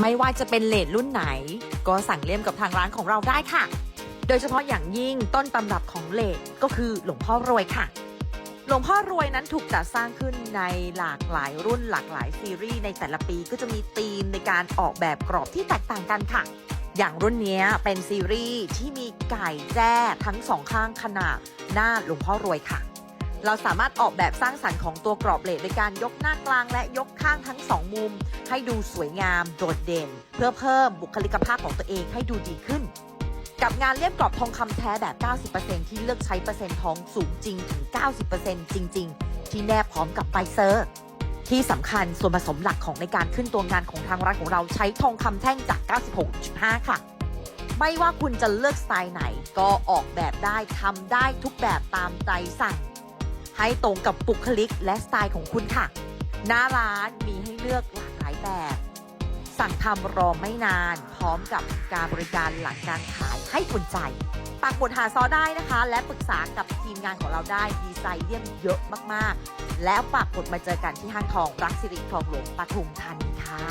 ไม่ว่าจะเป็นเลดรุ่นไหน ก็สั่งเลี่ยมกับทางร้านของเราได้ค่ะ โดยเฉพาะอย่างยิ่งต้นตำรับของเลดก็คือหลวงพ่อรวยค่ะ หลวงพ่อรวยนั้นถูกจัดสร้างขึ้นในหลากหลายรุ่นหลากหลายซีรีส์ในแต่ละปีก็จะมีธีมในการออกแบบกรอบที่แตกต่างกันค่ะ อย่างรุ่นนี้เป็นซีรีส์ที่มีไก่แจ้ทั้งสองข้างขนาดหน้าหลวงพ่อรวยค่ะ เราสามารถออกแบบสร้างสรรค์ของตัวกรอบเลดโดยการยกหน้ากลางและยกข้างทั้งสองมุม ให้ดูสวยงาม โดดเด่น เพื่อเพิ่มบุคลิกภาพของตัวเองให้ดูดีขึ้น กับงานเลี่ยมกรอบทองคำแท้แบบ 90%ที่เลือกใช้เปอร์เซ็นต์ทองสูงจริงถึง 90%จริง ๆ ที่แนบพร้อมกับไฟเซอร์ที่สำคัญส่วนผสมหลักของในการขึ้นตัวงานของทางร้านของเราใช้ทองคำแท่งจาก 96.5 ค่ะ ไม่ว่าคุณจะเลือกสไตล์ไหน ก็ออกแบบได้ทำได้ทุกแบบตามใจสั่ง ให้ตรงกับบุคลิกและสไตล์ของคุณค่ะ หน้าร้านมีให้เลือกหลากหลายแบบ สั่งทำรอไม่นาน พร้อมกับการบริการหลังการขายให้อุ่นใจ ปักหมุดหาซอได้นะคะ และปรึกษากับทีมงานของเราได้ดีไซน์เลี่ยมเยอะมากๆ แล้วปักหมุดมาเจอกันที่ห้างทองรักสิริคลองหลวงปทุมธานีค่ะ